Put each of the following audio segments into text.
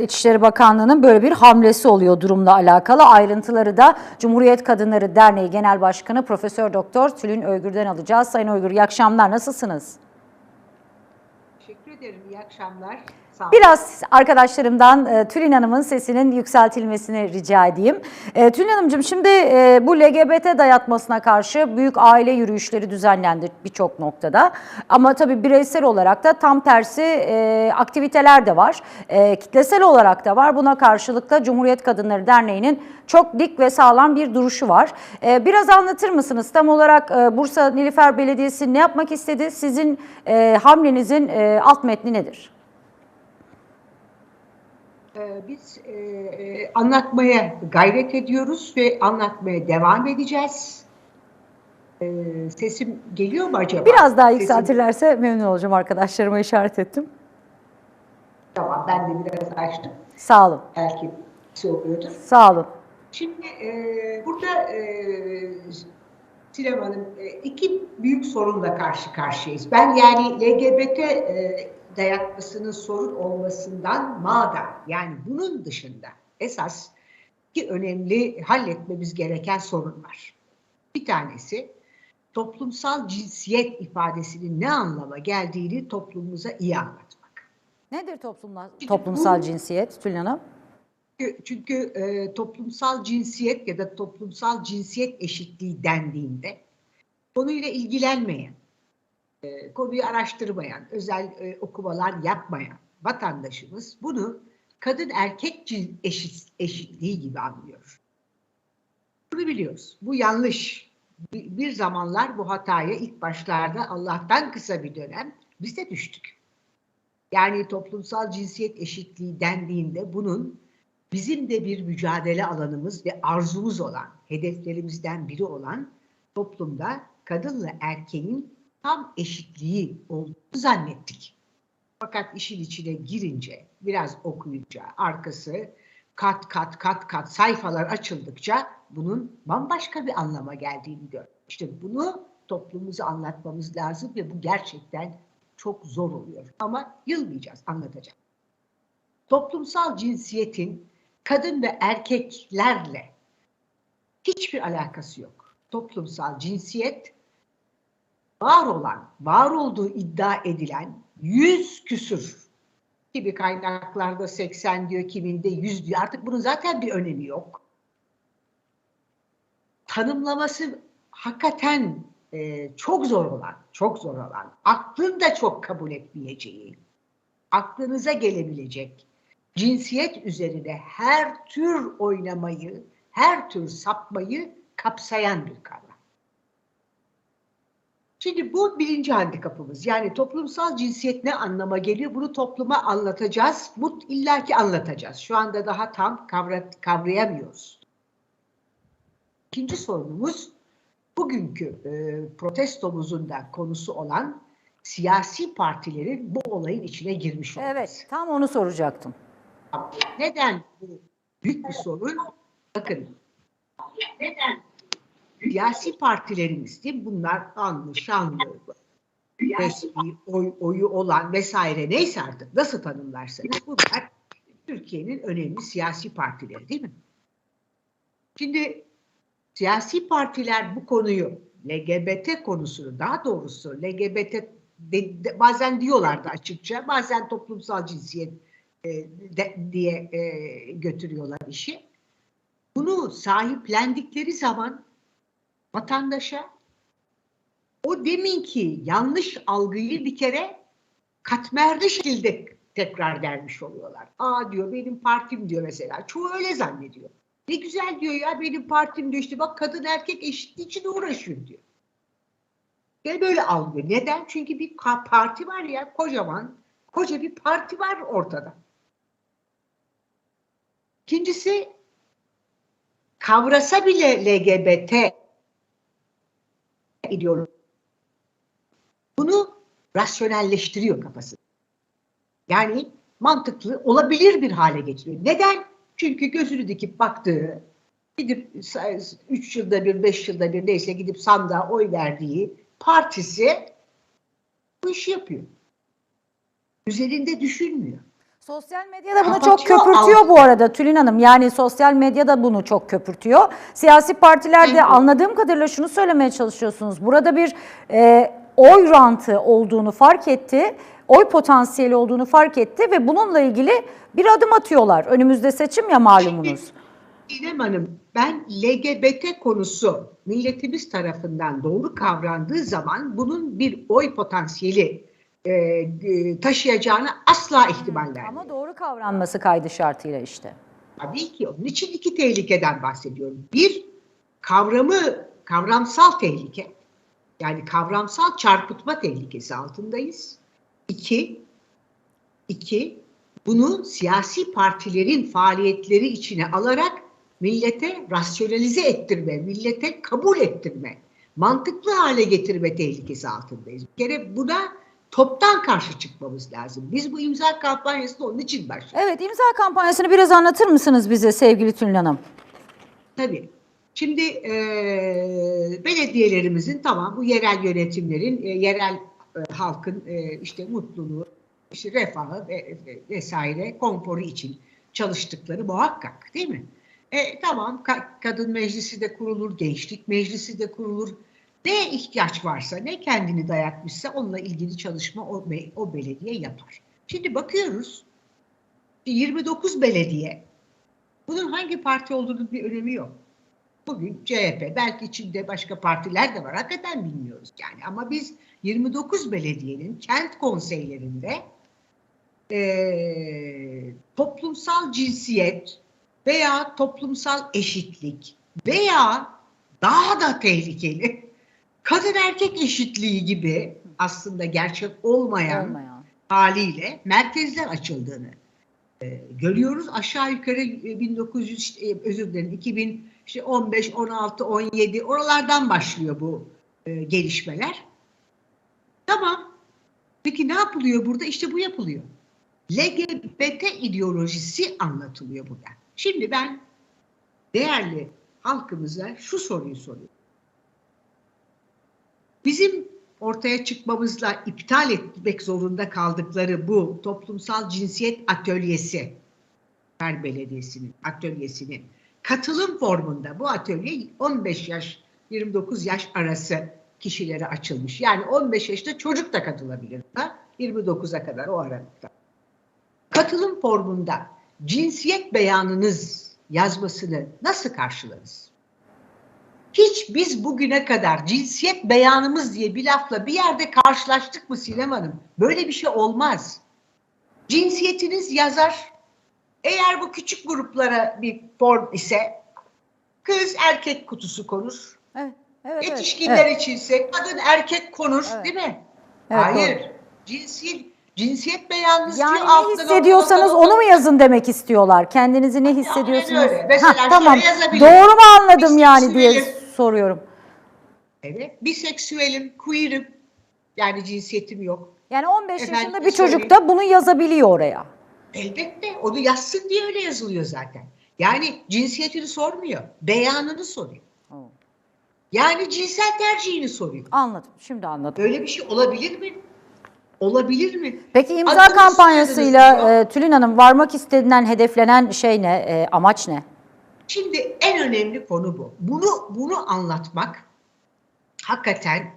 İçişleri Bakanlığı'nın böyle bir hamlesi oluyor durumla alakalı. Ayrıntıları da Cumhuriyet Kadınları Derneği Genel Başkanı Profesör Doktor Tülin Öygür'den alacağız. Sayın Öygür iyi akşamlar. Nasılsınız? Teşekkür ederim. İyi akşamlar. Biraz arkadaşlarımdan e, Tülin Hanım'ın sesinin yükseltilmesini rica edeyim. E, Tülin Hanımcığım şimdi e, bu LGBT dayatmasına karşı büyük aile yürüyüşleri düzenlendi birçok noktada. Ama tabii bireysel olarak da tam tersi aktiviteler de var. Kitlesel olarak da var. Buna karşılık da Cumhuriyet Kadınları Derneği'nin çok dik ve sağlam bir duruşu var. Biraz anlatır mısınız? Tam olarak Bursa Nilüfer Belediyesi ne yapmak istedi? Sizin e, hamlenizin alt metni nedir? Ee, Biz e, e, anlatmaya gayret ediyoruz ve anlatmaya devam edeceğiz. Ee, Sesim geliyor mu acaba? Biraz daha Sesim- yükseltirlerse memnun olacağım arkadaşlarıma işaret ettim. Tamam ben de biraz açtım. Sağ olun. Belki şey oluyordur. Sağ olun. Şimdi e, burada e, Sinem Hanım e, iki büyük sorunla karşı karşıyayız. Ben yani LGBT e, dayatmasının sorun olmasından mağda yani bunun dışında esas iki önemli halletmemiz gereken sorun var. Bir tanesi toplumsal cinsiyet ifadesinin ne anlama geldiğini toplumumuza iyi anlatmak. Nedir toplumla, Şimdi toplumsal bu- cinsiyet Tülin Hanım? Çünkü, çünkü e, toplumsal cinsiyet ya da toplumsal cinsiyet eşitliği dendiğinde konuyla ilgilenmeyen, e, konuyu araştırmayan, özel e, okumalar yapmayan vatandaşımız bunu kadın erkek eşit, eşitliği gibi anlıyor. Bunu biliyoruz. Bu yanlış. Bir, bir zamanlar bu hataya ilk başlarda Allah'tan kısa bir dönem biz de düştük. Yani toplumsal cinsiyet eşitliği dendiğinde bunun bizim de bir mücadele alanımız ve arzumuz olan, hedeflerimizden biri olan toplumda kadınla erkeğin tam eşitliği olduğunu zannettik. Fakat işin içine girince, biraz okuyunca, arkası kat kat kat kat sayfalar açıldıkça bunun bambaşka bir anlama geldiğini gördük. İşte bunu toplumumuza anlatmamız lazım ve bu gerçekten çok zor oluyor. Ama yılmayacağız, anlatacağız toplumsal cinsiyetin kadın ve erkeklerle hiçbir alakası yok. Toplumsal cinsiyet var olan, var olduğu iddia edilen yüz küsür gibi kaynaklarda 80 diyor, kiminde 100 diyor. Artık bunun zaten bir önemi yok. Tanımlaması hakikaten e, çok zor olan, çok zor olan, aklın da çok kabul etmeyeceği, aklınıza gelebilecek cinsiyet üzerine her tür oynamayı, her tür sapmayı kapsayan bir kavram. Şimdi bu birinci handikapımız. Yani toplumsal cinsiyet ne anlama geliyor? Bunu topluma anlatacağız. Bu illaki anlatacağız. Şu anda daha tam kavra, kavrayamıyoruz. İkinci sorunumuz bugünkü e, protestomuzun da konusu olan siyasi partilerin bu olayın içine girmiş olması. Evet, tam onu soracaktım. Neden bu büyük bir sorun? Bakın. Neden? Siyasi partilerimiz mi? Bunlar anlı, şanlı, resmi, oy, oyu olan vesaire neyse artık nasıl tanımlarsanız bunlar Türkiye'nin önemli siyasi partileri değil mi? Şimdi siyasi partiler bu konuyu LGBT konusunu daha doğrusu LGBT de- de- bazen diyorlardı açıkça bazen toplumsal cinsiyet e, de- diye e, götürüyorlar işi. Bunu sahiplendikleri zaman vatandaşa o deminki yanlış algıyı bir kere katmerli şekilde tekrar dermiş oluyorlar. Aa diyor benim partim diyor mesela. Çoğu öyle zannediyor. Ne güzel diyor ya benim partim diyor işte bak kadın erkek eşitliği için uğraşıyor diyor. Ve böyle algı. Neden? Çünkü bir parti var ya kocaman, koca bir parti var ortada. İkincisi kavrasa bile LGBT ideoloji bunu rasyonelleştiriyor kafası. Yani mantıklı olabilir bir hale getiriyor. Neden? Çünkü gözünü dikip baktığı, gidip 3 yılda bir, 5 yılda bir neyse gidip sandığa oy verdiği partisi bu işi yapıyor. Üzerinde düşünmüyor. Sosyal medyada bunu çok köpürtüyor bu arada Tülin Hanım. Yani sosyal medyada bunu çok köpürtüyor. Siyasi partilerde Evet. anladığım kadarıyla şunu söylemeye çalışıyorsunuz. Burada bir e, oy rantı olduğunu fark etti. Oy potansiyeli olduğunu fark etti ve bununla ilgili bir adım atıyorlar. Önümüzde seçim ya malumunuz. İrem Hanım, ben LGBT konusu milletimiz tarafından doğru kavrandığı zaman bunun bir oy potansiyeli e, e, taşıyacağını asla ihtimal vermiyorum. Ama doğru kavranması kaydı şartıyla işte. Tabii ki onun için iki tehlikeden bahsediyorum. Bir, kavramı, kavramsal tehlike. Yani kavramsal çarpıtma tehlikesi altındayız. İki, iki, bunu siyasi partilerin faaliyetleri içine alarak millete rasyonalize ettirme, millete kabul ettirme, mantıklı hale getirme tehlikesi altındayız. Bir kere buna toptan karşı çıkmamız lazım. Biz bu imza kampanyasını onun için başladık. Evet imza kampanyasını biraz anlatır mısınız bize sevgili Tülin Hanım? Tabii. Şimdi e, belediyelerimizin tamam bu yerel yönetimlerin, e, yerel e, halkın e, işte mutluluğu, işte refahı ve, ve- vesaire konforu için çalıştıkları muhakkak değil mi? E, tamam ka- kadın meclisi de kurulur, gençlik meclisi de kurulur. Ne ihtiyaç varsa, ne kendini dayatmışsa onunla ilgili çalışma o, o belediye yapar. Şimdi bakıyoruz 29 belediye bunun hangi parti olduğunun bir önemi yok. Bugün CHP, belki içinde başka partiler de var. Hakikaten bilmiyoruz yani. Ama biz 29 belediyenin kent konseylerinde eee, toplumsal cinsiyet veya toplumsal eşitlik veya daha da tehlikeli kadın erkek eşitliği gibi aslında gerçek olmayan Olmayan. haliyle merkezler açıldığını e, görüyoruz. Aşağı yukarı e, 1900 işte, e, özür dilerim 2000 işte 15, 16, 17 oralardan başlıyor bu e, gelişmeler. Tamam. Peki ne yapılıyor burada? İşte bu yapılıyor. LGBT ideolojisi anlatılıyor burada. Şimdi ben değerli halkımıza şu soruyu soruyorum. Bizim ortaya çıkmamızla iptal etmek zorunda kaldıkları bu toplumsal cinsiyet atölyesi, Her Belediyesi'nin atölyesinin katılım formunda bu atölye 15 yaş 29 yaş arası kişilere açılmış. Yani 15 yaşta çocuk da katılabilir. Ha? 29'a kadar o aralıkta. Katılım formunda cinsiyet beyanınız yazmasını nasıl karşılarız? Hiç biz bugüne kadar cinsiyet beyanımız diye bir lafla bir yerde karşılaştık mı Sinem Hanım? Böyle bir şey olmaz. Cinsiyetiniz yazar. Eğer bu küçük gruplara bir form ise kız erkek kutusu konur. Evet. Evet, Yetişkinler evet. içinse kadın erkek konur Evet. değil mi? Evet, Hayır. doğru. Cinsiyet, cinsiyet beyanınız Yani diyor. ne alttan hissediyorsanız onu mu yazın demek istiyorlar? Kendinizi ne hissediyorsunuz? şöyle tamam. Doğru mu anladım yani diye. Soruyorum. Evet. Biseksüelim, queer'im. Yani cinsiyetim yok. Yani 15 Efendim, yaşında bir söyleyeyim. çocuk da bunu yazabiliyor oraya. Elbette onu yazsın diye öyle yazılıyor zaten. Yani cinsiyetini sormuyor. Beyanını soruyor. Yani cinsel tercihini soruyor. Anladım. Şimdi anladım. Böyle bir şey olabilir mi? Olabilir mi? Peki imza Adınız, kampanyasıyla e, Tülin Hanım varmak istenilen, hedeflenen şey ne? E, amaç ne? Şimdi en önemli konu bu. Bunu bunu anlatmak hakikaten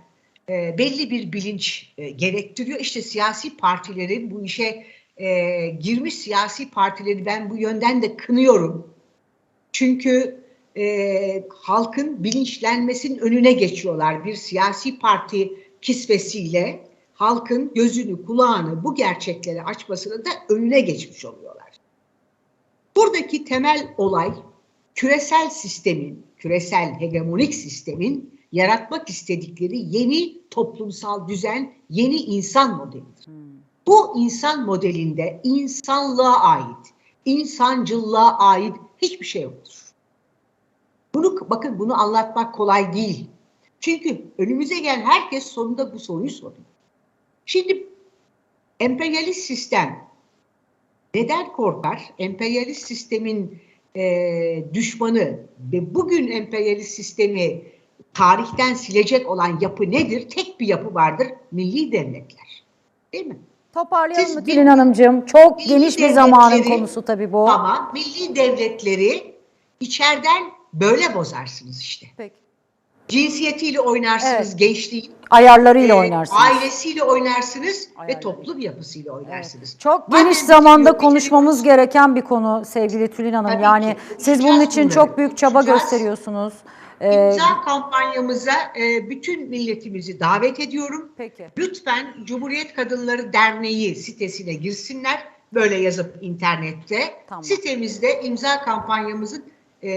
e, belli bir bilinç e, gerektiriyor. İşte siyasi partilerin bu işe e, girmiş siyasi partileri ben bu yönden de kınıyorum. Çünkü e, halkın bilinçlenmesinin önüne geçiyorlar. Bir siyasi parti kisvesiyle halkın gözünü, kulağını bu gerçekleri açmasını da önüne geçmiş oluyorlar. Buradaki temel olay küresel sistemin, küresel hegemonik sistemin yaratmak istedikleri yeni toplumsal düzen, yeni insan modelidir. Bu insan modelinde insanlığa ait, insancılığa ait hiçbir şey yoktur. Bunu bakın bunu anlatmak kolay değil. Çünkü önümüze gelen herkes sonunda bu soruyu soruyor. Şimdi emperyalist sistem neden korkar? Emperyalist sistemin e, düşmanı ve bugün emperyalist sistemi tarihten silecek olan yapı nedir? Tek bir yapı vardır. Milli devletler. Değil mi? Toparlayalım Siz mı Tülin Hanımcığım? Çok geniş bir zamanın konusu tabii bu. Ama milli devletleri içeriden böyle bozarsınız işte. Peki. Cinsiyetiyle oynarsınız Evet. gençliğin. Ayarlarıyla e, oynarsınız. Ailesiyle oynarsınız Ayarları. ve toplum yapısıyla oynarsınız. Çok Madem geniş zamanda konuşmamız gereken bir konu sevgili Tülin Hanım. Tabii yani ki. siz bunun için bunları. çok büyük çaba Konuşacağız. gösteriyorsunuz. Ee, İmza kampanyamıza e, bütün milletimizi davet ediyorum. peki. Lütfen Cumhuriyet Kadınları Derneği sitesine girsinler. Böyle yazıp internette. Tamam. Sitemizde imza kampanyamızın e,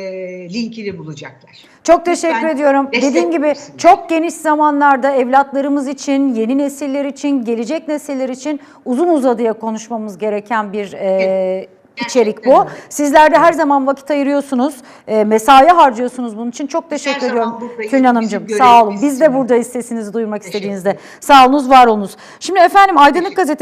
linkini bulacaklar. Çok teşekkür Lütfen ediyorum. Dediğim gibi verirsiniz. çok geniş zamanlarda evlatlarımız için, yeni nesiller için, gelecek nesiller için uzun uzadıya konuşmamız gereken bir e, içerik bu. Sizler de her zaman vakit ayırıyorsunuz. E, mesai harcıyorsunuz bunun için. Çok teşekkür zaman ediyorum. Tülin Hanımcığım. Sağ olun. Biz de buradayız sesinizi duymak istediğinizde. Sağ olunuz, var olunuz. Şimdi efendim Aydınlık Gazetesi